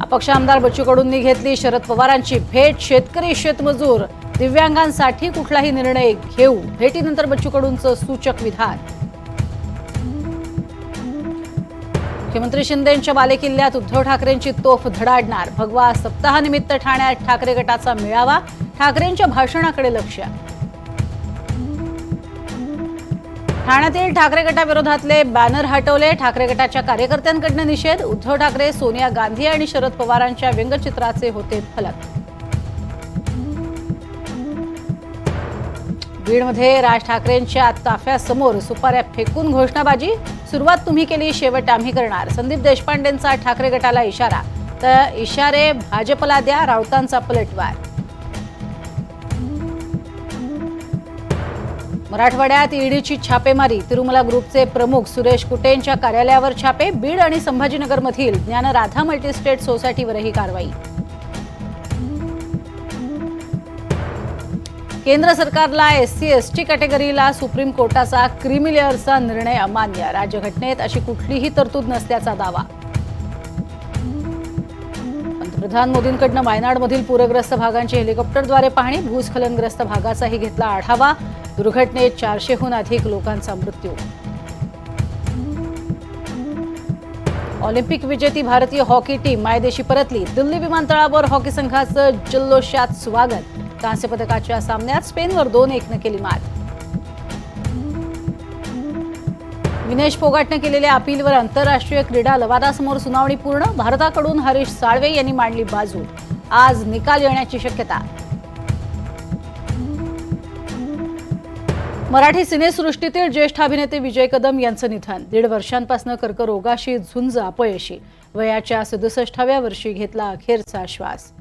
अपक्ष आमदार बच्चू कडूंनी घेतली शरद पवारांची भेट. शेतकरी शेतमजूर दिव्यांगांसाठी कुठलाही निर्णय घेऊ. भेटीनंतर बच्चू कडूंचं सूचक विधान. मुख्यमंत्री शिंदेंच्या बालेकिल्ल्यात उद्धव ठाकरेंची तोफ धडाडणार. भगवा सप्ताहानिमित्त ठाण्यात ठाकरे गटाचा मेळावा. ठाकरेंच्या भाषणाकडे लक्ष. ठाण्यातील ठाकरे गटाविरोधातले बॅनर हटवले. ठाकरे गटाच्या कार्यकर्त्यांकडनं निषेध. उद्धव ठाकरे सोनिया गांधी आणि शरद पवारांच्या व्यंगचित्राचे होते फलक. बीडमध्ये राज ठाकरेंच्या ताफ्यासमोर सुपाऱ्या फेकून घोषणाबाजी. सुरुवात तुम्ही केली शेवट आम्ही करणार. संदीप देशपांडेंचा ठाकरे गटाला इशारा. तर इशारे भाजपला द्या राऊतांचा पलटवार. मराठवाड्यात ईडीची छापेमारी तिरुमला ग्रुपचे प्रमुख सुरेश कुटेंच्या कार्यालयावर छापे बीड आणि संभाजीनगरमधील ज्ञानराधा मल्टीस्टेट सोसायटीवरही कारवाई. केंद्र सरकारला एससी एसटी कॅटेगरीला सुप्रीम कोर्टाचा क्रिमिलेअरचा निर्णय अमान्य राज्यघटनेत अशी कुठलीही तरतूद नसल्याचा दावा. पंतप्रधान मोदींकडनं वायनाडमधील पूरग्रस्त भागांची हेलिकॉप्टरद्वारे पाहणी भूस्खलनग्रस्त भागाचाही घेतला आढावा दुर्घटनेत चारशेहून अधिक लोकांचा मृत्यू. ऑलिम्पिक विजेती भारतीय हॉकी टीम मायदेशी परतली. दिल्ली विमानतळावर हॉकी संघाचं जल्लोषात स्वागत. कांस्य पदकाच्या सामन्यात स्पेनवर दोन एकनं केली मात. विनेश फोगाटनं केलेल्या अपीलवर आंतरराष्ट्रीय क्रीडा लवादासमोर सुनावणी पूर्ण. भारताकडून हरीश साळवे यांनी मांडली बाजू. आज निकाल येण्याची शक्यता. मराठी सिनेसृष्टीतील ज्येष्ठ अभिनेते विजय कदम यांचं निधन. दीड वर्षांपासून कर्करोगाशी झुंज अपयशी. वयाच्या सदुसष्टाव्या वर्षी घेतला अखेरचा श्वास.